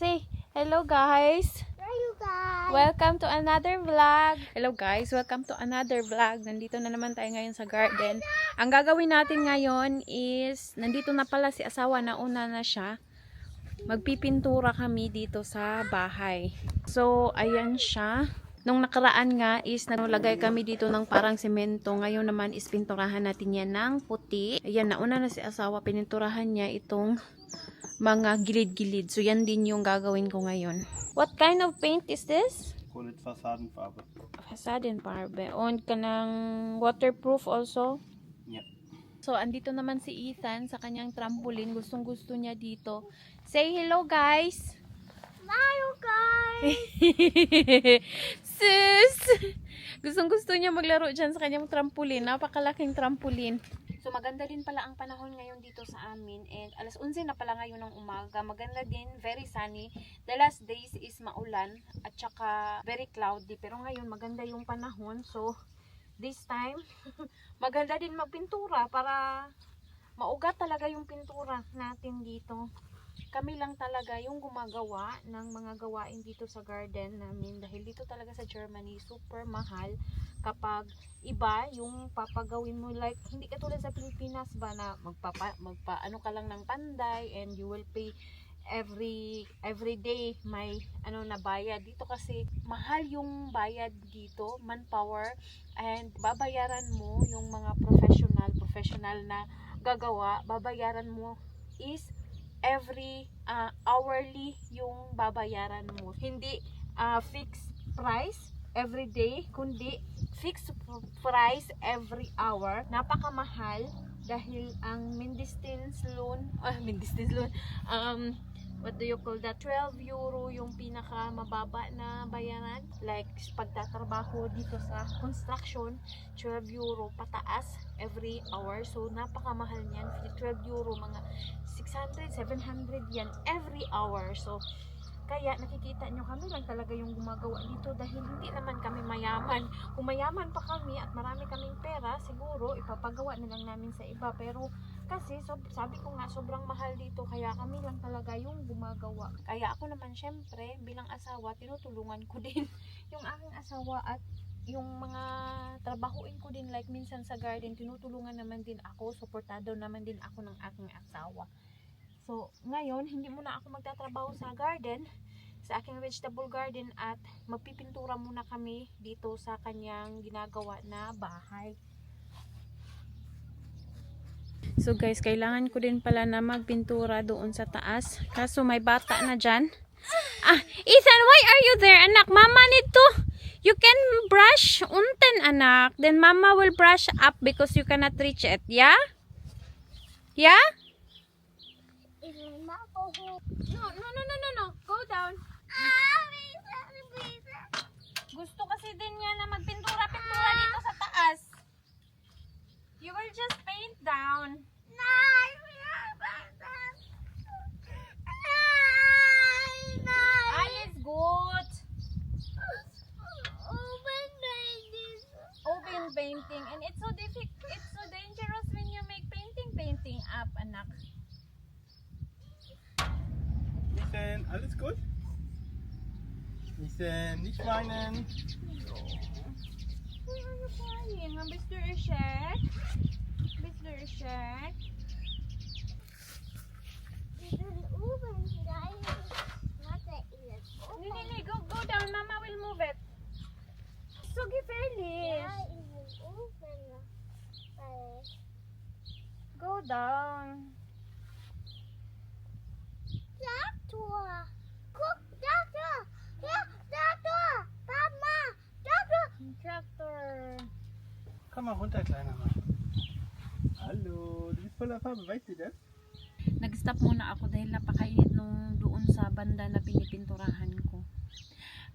Say, hello guys! You guys? Welcome to another vlog! Hello guys, welcome to another vlog. Nandito na naman tayo ngayon sa garden. Ang gagawin natin ngayon is, nandito na pala si asawa na una na siya. Magpipintura kami dito sa bahay. So, ayan siya. Nung nakaraan nga is nalagay kami dito ng parang semento. Ngayon naman is pinturahan natin yan ng puti. Ayan, nauna na si asawa. Pininturahan niya itong mga gilid-gilid. So, yan din yung gagawin ko ngayon. What kind of paint is this? Call it Fassadenfarbe. Fassadenfarbe. On ka ng waterproof also? Yep. So, andito naman si Ethan sa kanyang trampoline. Gustong gusto niya dito. Say hello, guys! Mario guys! Sus! Gustong gusto niya maglaro dyan sa kanyang trampoline. Napakalaking trampoline. So, maganda din pala ang panahon ngayon dito sa amin. And alas 11 na pala ngayon ng umaga. Maganda din, very sunny. The last days is maulan at saka very cloudy. Pero ngayon, maganda yung panahon. So, this time, maganda din magpintura para maugat talaga yung pintura natin dito kami lang talaga yung gumagawa ng mga gawain dito sa garden namin. Dahil dito talaga sa Germany super mahal. Kapag iba yung papagawin mo like hindi katulad sa Pilipinas ba na magpapa, magpa ano ka lang ng panday and you will pay every every day may ano na bayad. Dito kasi mahal yung bayad dito manpower and babayaran mo yung mga professional professional na gagawa. Babayaran mo is every uh, hourly yung babayaran mo. Hindi uh, fixed price every day, kundi fixed price every hour. Napakamahal dahil ang Mindestens loan, ah, Mindestens loan, um, what do you call that? 12 euro yung pinaka mababa na bayaran. Like, pagtatrabaho dito sa construction, 12 euro pataas every hour. So, napakamahal niyan. 12 euro, mga 600, 700 yan every hour. So, kaya nakikita nyo kami lang talaga yung gumagawa dito dahil hindi naman kami mayaman. Kung mayaman pa kami at marami kaming pera, siguro ipapagawa na lang namin sa iba. Pero kasi sob, sabi ko nga sobrang mahal dito kaya kami lang talaga yung gumagawa. Kaya ako naman syempre bilang asawa tinutulungan ko din yung aking asawa at yung mga trabahuin ko din like minsan sa garden tinutulungan naman din ako, suportado naman din ako ng aking asawa. So, ngayon, hindi muna ako magtatrabaho sa garden, sa aking vegetable garden at magpipintura muna kami dito sa kanyang ginagawa na bahay. So guys, kailangan ko din pala na magpintura doon sa taas. Kaso may bata na dyan. Ah, Ethan, why are you there, anak? Mama need to. You can brush unten, anak. Then mama will brush up because you cannot reach it. Yeah? Yeah? No, no, no, no, no, no. Go down. Gusto kasi din niya na magpintura-pintura dito sa taas. You will just paint down. Alles gut. Open ladies. Open painting. And it's so difficult. It's so dangerous when you make painting, painting up, anak. Ethan, alles gut? Ethan, nicht weinen. Why are you crying? Bist du erschreckt? Bist du erschreckt? Wir sind oben. Nein. Warte, jetzt. Nee, nee, nee. Go, go down. Mama will move it. So gefährlich. Ja, ich bin oben. Weil Go down. Traktor. Guck, Komm mal runter, kleiner Mann. Hallo, du bist voller Farbe, weißt du das? Nag-stop muna ako dahil napakainit nung doon sa banda na pinipinturahan ko.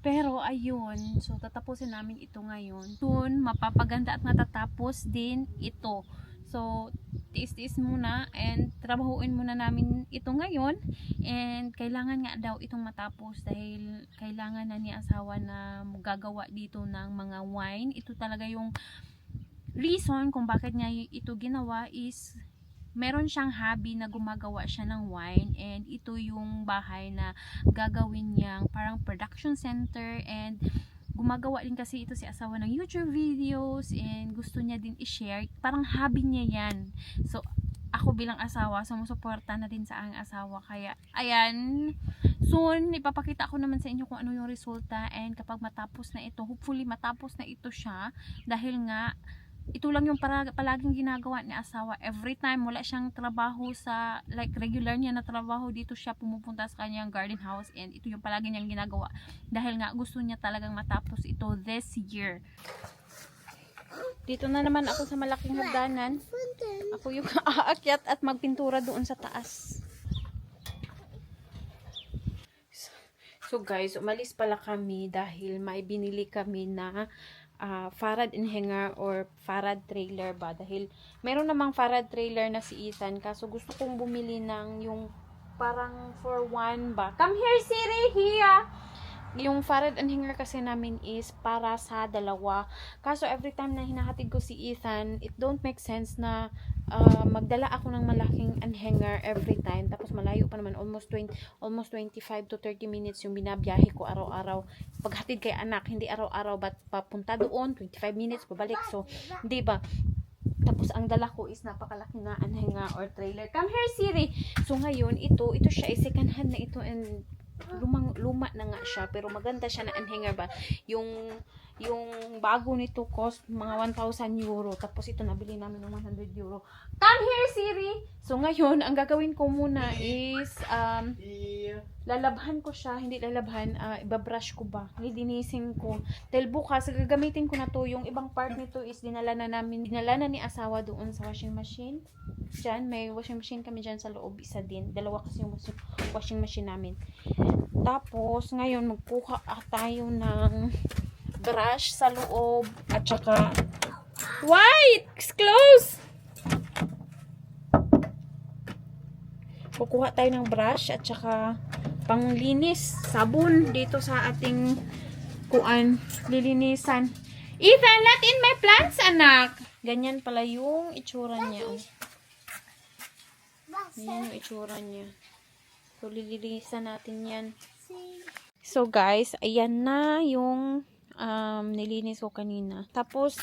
Pero ayun, so tatapusin namin ito ngayon. Soon, mapapaganda at matatapos din ito. So, tiis-tiis muna and trabahuin muna namin ito ngayon. And kailangan nga daw itong matapos dahil kailangan na ni asawa na gagawa dito ng mga wine. Ito talaga yung reason kung bakit niya ito ginawa is meron siyang hobby na gumagawa siya ng wine and ito yung bahay na gagawin niyang parang production center and gumagawa din kasi ito si asawa ng YouTube videos and gusto niya din i-share. Parang hobby niya yan. So, ako bilang asawa, sumusuporta na din sa aking asawa. Kaya, ayan, soon, ipapakita ko naman sa inyo kung ano yung resulta and kapag matapos na ito, hopefully matapos na ito siya dahil nga, ito lang yung para, palaging ginagawa ni asawa. Every time wala siyang trabaho sa, like regular niya na trabaho, dito siya pumupunta sa kanyang garden house and ito yung palagi niyang ginagawa. Dahil nga gusto niya talagang matapos ito this year. Dito na naman ako sa malaking hagdanan. Ako yung aakyat at magpintura doon sa taas. So guys, umalis pala kami dahil may binili kami na ah, Farad and Hanger or Farad trailer ba. Dahil meron namang Farad trailer na si Ethan kaso gusto kong bumili ng yung parang for one ba. Come here Siri, here! Yung Farad and Hanger kasi namin is para sa dalawa. Kaso every time na hinahatid ko si Ethan, it don't make sense na ah, magdala ako ng malaking anhanger every time. Tapos malayo pa naman, almost 20, almost 25 to 30 minutes yung binabiyahe ko araw-araw. Paghatid kay anak, hindi araw-araw, but papunta doon, 25 minutes, pabalik. So, di ba? Tapos ang dala ko is napakalaki na anhanger or trailer. Come here, Siri! So ngayon, ito, ito siya, is second hand na ito and lumang luma na nga siya pero maganda siya na anhanger ba yung yung bago nito cost mga 1,000 euro. Tapos ito nabili namin ng 100 euro. Come here Siri! So ngayon ang gagawin ko muna is um, lalabhan ko siya. Hindi lalabhan uh, ibabrush ko ba? Lilinisin ko. Dahil bukas gagamitin ko na to. Yung ibang part nito is dinala na namin dinala na ni asawa doon sa washing machine. Diyan, may washing machine kami dyan sa loob, isa din. Dalawa kasi yung washing- machine namin. Tapos, ngayon, magkuha tayo ng brush sa loob. At saka, white! It's close! Kukuha tayo ng brush at saka panglinis, sabon dito sa ating kuan, lilinisan. Ethan, let in my plants, anak! Ganyan pala yung itsura niya. Oh. Yan yung itsura niya. So, lilinisan natin yan. So, guys, ayan na yung um, nilinis ko kanina. Tapos,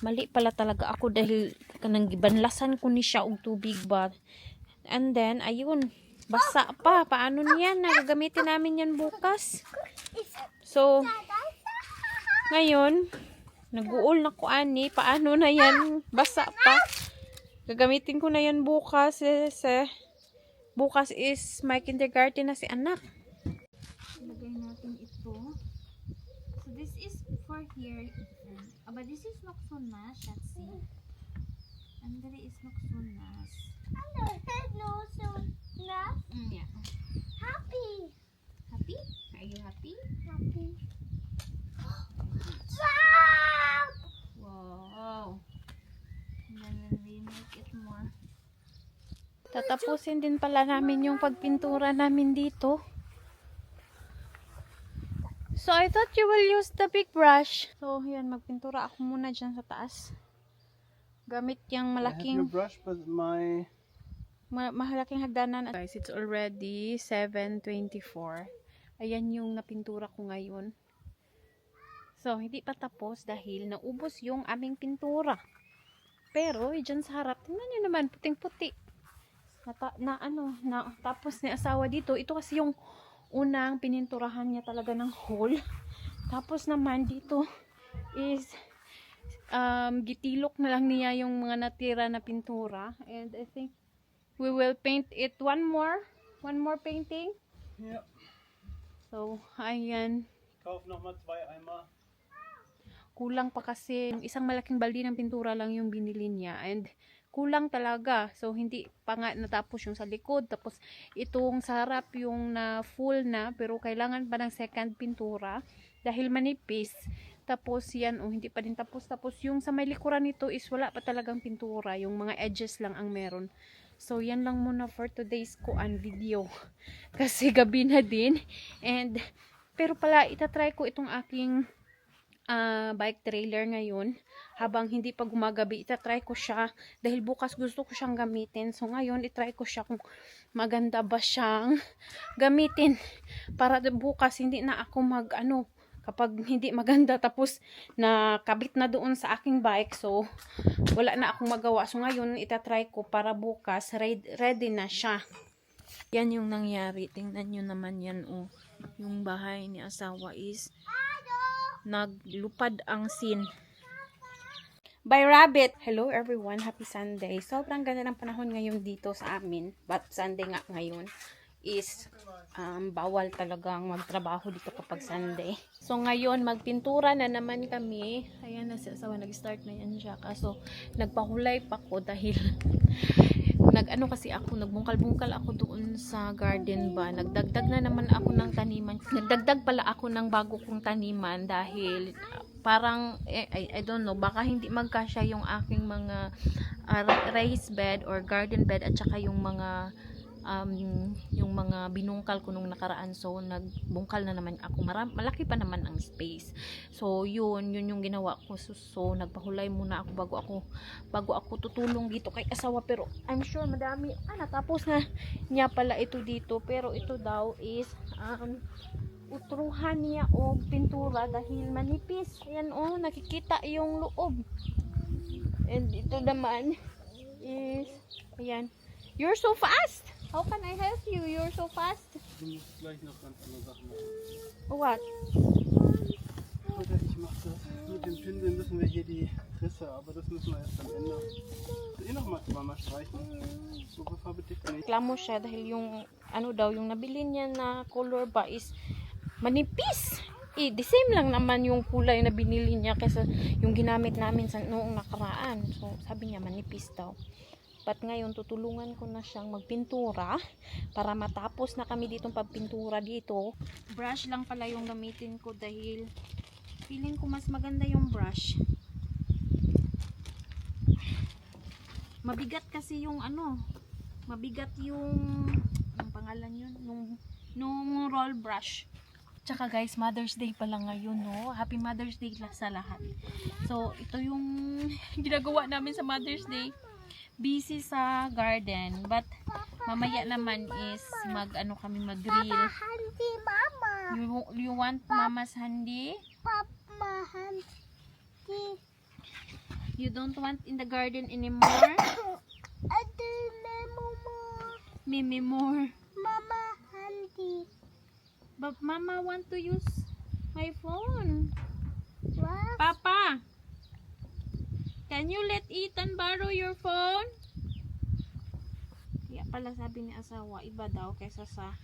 mali pala talaga ako dahil kanang gibanlasan ko ni siya og tubig ba. And then, ayun, basa pa. Paano niyan? Nagagamitin namin yan bukas. So, ngayon, nag-uol na ko ani. Paano na yan? Basa pa. Gagamitin ko na yan bukas. Eh. Bukas is my kindergarten na si anak. Lagay natin ito. So, this is for here. Uh, but this is Noksunas, Shatsi. And there is Noksunas. Ano? No, so. Na? Mm, yeah. Happy. Happy? Are you happy? Happy. Stop! Wow. And then we make it more. Tatapusin din pala namin yung pagpintura namin dito. So, I thought you will use the big brush. So, yan, magpintura ako muna dyan sa taas. Gamit yung I have your malaking, brush, but my ma- mahalaking hagdanan. Guys, it's already 7.24. Ayan yung napintura ko ngayon. So, hindi pa tapos dahil naubos yung aming pintura. Pero, eh, dyan sa harap, tingnan nyo naman, puting-puti. Na, na ano, na, tapos ni asawa dito, ito kasi yung unang pininturahan niya talaga ng hole. Tapos naman dito is um, gitilok na lang niya yung mga natira na pintura. And I think we will paint it one more. One more painting. ja. So, ayan. Kauf nochmal zwei Eimer. kulang pa kasi isang malaking balde ng pintura lang yung binili niya and kulang talaga. So hindi pa nga natapos yung sa likod. Tapos itong sa harap yung na full na pero kailangan pa ng second pintura dahil manipis. Tapos yan oh, hindi pa din tapos. Tapos yung sa may likuran nito is wala pa talagang pintura. Yung mga edges lang ang meron. So yan lang muna for today's kuan video. Kasi gabi na din. And pero pala itatry ko itong aking ah, bike trailer ngayon. Habang hindi pa gumagabi, itatry ko siya. Dahil bukas gusto ko siyang gamitin. So ngayon, itry ko siya kung maganda ba siyang gamitin. Para bukas hindi na ako mag ano, kapag hindi maganda tapos nakabit na doon sa aking bike. So wala na akong magawa. So ngayon, itatry ko para bukas ready na siya. Yan yung nangyari. Tingnan nyo naman yan, oh. Yung bahay ni asawa is naglupad ang scene. By Rabbit! Hello everyone, happy Sunday. Sobrang ganda ng panahon ngayon dito sa amin. But Sunday nga ngayon is um, bawal talagang magtrabaho dito kapag Sunday. So ngayon, magpintura na naman kami. Ayan na si asawa, nag-start na yan siya. Kaso, nagpahulay pa ko dahil nag-ano kasi ako, nagbungkal-bungkal ako doon sa garden ba. Nagdagdag na naman ako ng taniman. Nagdagdag pala ako ng bago kong taniman dahil uh, parang, eh, I, I don't know, baka hindi magkasya yung aking mga uh, raised bed or garden bed at saka yung mga um, yung mga binungkal ko nung nakaraan so nagbungkal na naman ako. Maram, malaki pa naman ang space. So yun yun yung ginawa ko. So, so nagpahulay muna ako bago ako bago ako tutulong dito kay asawa. Pero I'm sure madami ah natapos na niya pala ito dito. Pero ito daw is um, utruhan niya o pintura dahil manipis. Ayan oh nakikita yung loob. And ito naman is ayan. You're so fast how can I help you you're so fast what Oder ich mach das. Mit dem Pinsel müssen wir hier die Risse, aber das müssen wir erst am Ende. Eh noch mal zweimal streichen. So Farbe dick nicht. reklamo siya dahil yung ano daw yung nabili niya na color ba is manipis eh, the same lang naman yung kulay na binili niya kaysa yung ginamit namin sa noong nakaraan. So, sabi niya manipis daw. But ngayon, tutulungan ko na siyang magpintura para matapos na kami ditong pagpintura dito. Brush lang pala yung gamitin ko dahil feeling ko mas maganda yung brush. Mabigat kasi yung ano, mabigat yung anong pangalan yun? Nung, nung roll brush. Tsaka guys, Mother's Day pala ngayon, no? Happy Mother's Day sa lahat. So, ito yung ginagawa namin sa Mother's Day. Busy sa garden. But, mamaya naman is mag, ano kami, mag-grill. Handi mama. You, you want mama's handy? Papa handi. You don't want in the garden anymore? Mimi more. Mama handi. But mama want to use my phone. What? Papa, can you let Ethan borrow your phone? Kaya pala sabi ni asawa, iba daw kaysa sa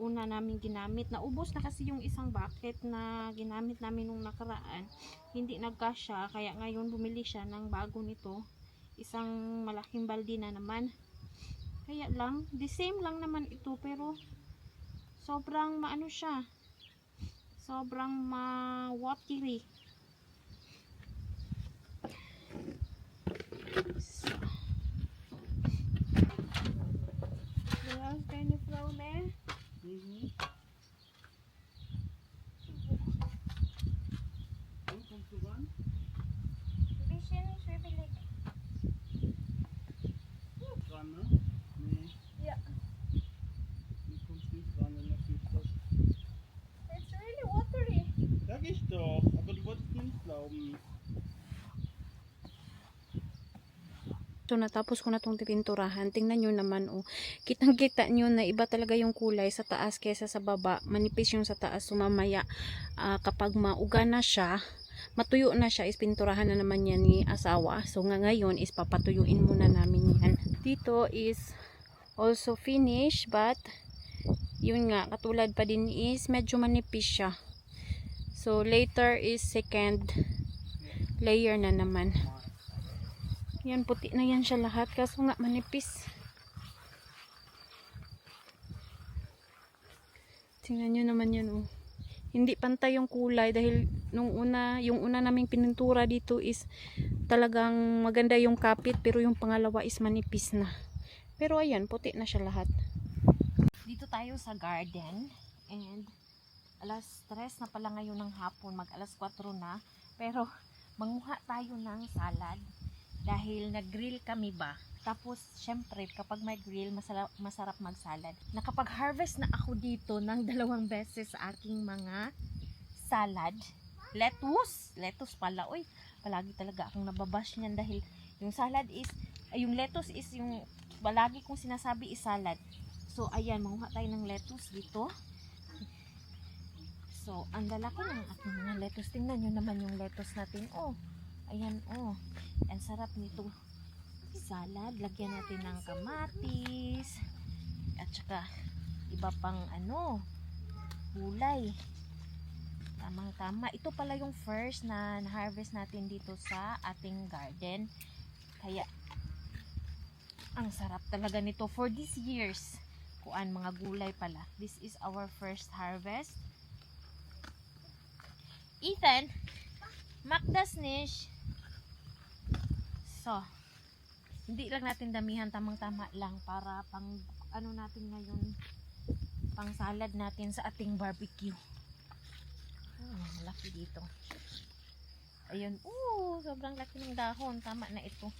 una namin ginamit. Naubos na kasi yung isang bucket na ginamit namin nung nakaraan. Hindi nagkasya, kaya ngayon bumili siya ng bago nito. Isang malaking baldi na naman. Kaya lang, the same lang naman ito, pero sobrang maano siya. Sobrang ma-watery. Peace. So, natapos ko na itong pinturahan. Tingnan nyo naman, oh. Kitang-kita nyo na iba talaga yung kulay sa taas kaysa sa baba. Manipis yung sa taas. So, mamaya, ah, kapag mauga na siya, matuyo na siya, is pinturahan na naman yan ni asawa. So, nga ngayon, is papatuyuin muna namin yan. Dito is also finished, but, yun nga, katulad pa din is, medyo manipis siya. So, later is second layer na naman. Yan, puti na yan siya lahat. Kaso nga, manipis. Tingnan nyo naman yan, oh. Hindi pantay yung kulay dahil nung una, yung una naming pinintura dito is talagang maganda yung kapit pero yung pangalawa is manipis na. Pero ayan, puti na siya lahat. Dito tayo sa garden and Alas 3 na pala ngayon ng hapon, mag alas 4 na. Pero manguha tayo ng salad dahil nag-grill kami ba. Tapos, syempre, kapag may grill, masarap, masarap mag-salad. Nakapag-harvest na ako dito ng dalawang beses sa aking mga salad. Lettuce. Lettuce pala. Uy, palagi talaga akong nababash niyan dahil yung salad is, yung lettuce is yung palagi kong sinasabi is salad. So, ayan, manguha tayo ng lettuce dito. So, ang lalaki ng aking mga lettuce. Tingnan nyo naman yung lettuce natin. Oh, ayan, oh. Ang sarap nito. Salad. Lagyan natin ng kamatis. At saka, iba pang ano, gulay. Tamang tama. Ito pala yung first na na-harvest natin dito sa ating garden. Kaya, ang sarap talaga nito for these years. Kuan mga gulay pala. This is our first harvest. Ethan, Makdas Nish. So, hindi lang natin damihan tamang-tama lang para pang ano natin ngayon pang salad natin sa ating barbecue. Oh, malaki dito. Ayun, oo, sobrang laki ng dahon. Tama na ito.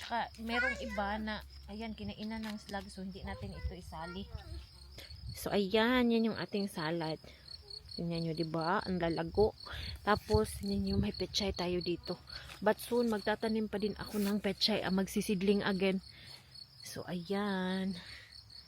Tsaka, merong iba na, ayan, kinainan ng slag, so hindi natin ito isali. So, ayan, yan yung ating salad. Tingnan nyo, di ba? Ang lalago. Tapos, tingnan nyo, may pechay tayo dito. But soon, magtatanim pa din ako ng pechay. Ah, magsisidling again. So, ayan.